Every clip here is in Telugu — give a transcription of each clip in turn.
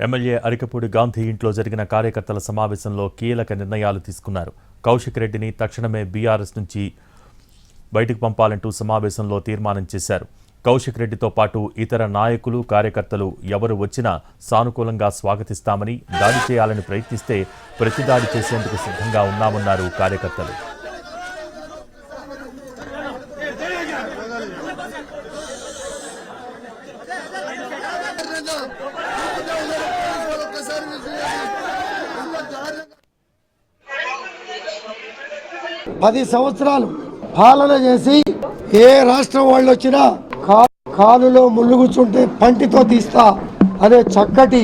ఎమ్మెల్యే అరికపూడి గాంధీ ఇంట్లో జరిగిన కార్యకర్తల సమావేశంలో కీలక నిర్ణయాలు తీసుకున్నారు. కౌశిక్ రెడ్డిని తక్షణమే బీఆర్ఎస్ నుంచి బయటకు పంపాలంటూ సమావేశంలో తీర్మానం చేశారు. కౌశిక్ రెడ్డితో పాటు ఇతర నాయకులు కార్యకర్తలు ఎవరు వచ్చినా సానుకూలంగా స్వాగతిస్తామని దాడి చేయాలని ప్రయత్నిస్తే ప్రతిదాడి చేసేందుకు సిద్ధంగా ఉన్నామన్నారు కార్యకర్తలు. పది సంవత్సరాలు పాలన చేసి ఏ రాష్ట్రం వాళ్ళు వచ్చినా కా- కాలులో ముళ్ళుగుచుంటే పంటితో తీస్తా అనే చక్కటి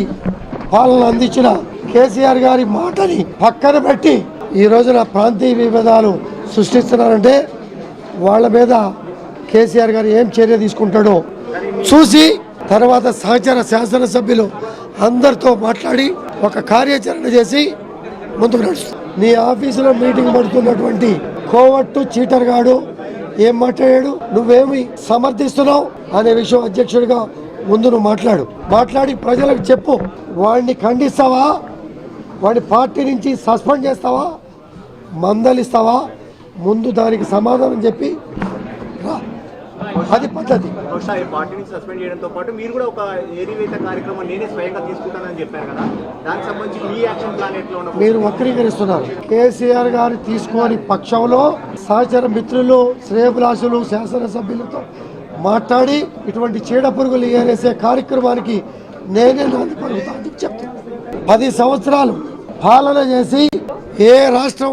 పాలన అందించిన కేసీఆర్ గారి మాటని పక్కన పెట్టి ఈ రోజున ప్రాంతీయ విభేదాలు సృష్టిస్తున్నారంటే వాళ్ళ మీద కేసీఆర్ గారు ఏం చర్య తీసుకుంటాడో చూసి తర్వాత సహచర శాసనసభ్యులు అందరితో మాట్లాడి ఒక కార్యాచరణ చేసి ముందుకు నడుస్తుంది నీ ఆఫీసులో మీటింగ్ పడుతున్నటువంటి కోవట్టు చీటర్ గాడు ఏం మాట్లాడాడు? నువ్వేమి సమర్థిస్తున్నావు? అనే విషయం అధ్యక్షుడిగా ముందు నువ్వు మాట్లాడు. మాట్లాడి ప్రజలకు చెప్పు. వాడిని ఖండిస్తావా? వాడి పార్టీ నుంచి సస్పెండ్ చేస్తావా? మందలిస్తావా? ముందు దానికి సమాధానం చెప్పి అది పద్ధతి. బహుశా ఈ పార్టీని సస్పెండ్ చేయడంతో పాటు మీరు కూడా ఒక ఏరివేత కార్యక్రమం నేనే స్వయంగా తీసుకుంటానని చెప్పారు కదా. దానికి సంబంధించి మీ యాక్షన్ ప్లాన్ ఎట్లా ఉండదు మీరు వక్రీకరిస్తున్నారు. కేసీఆర్ గారు తీసుకోని పక్షంలో సహచర మిత్రులు శ్రేయభిలాషులు శాసనసభ్యులతో మాట్లాడి ఇటువంటి చీడ పురుగులు ఏరేసే కార్యక్రమానికి నేనే నాంది పలుకుతా అని చెప్తున్నాను పది సంవత్సరాలు పాలన చేసి ఏ రాష్ట్రం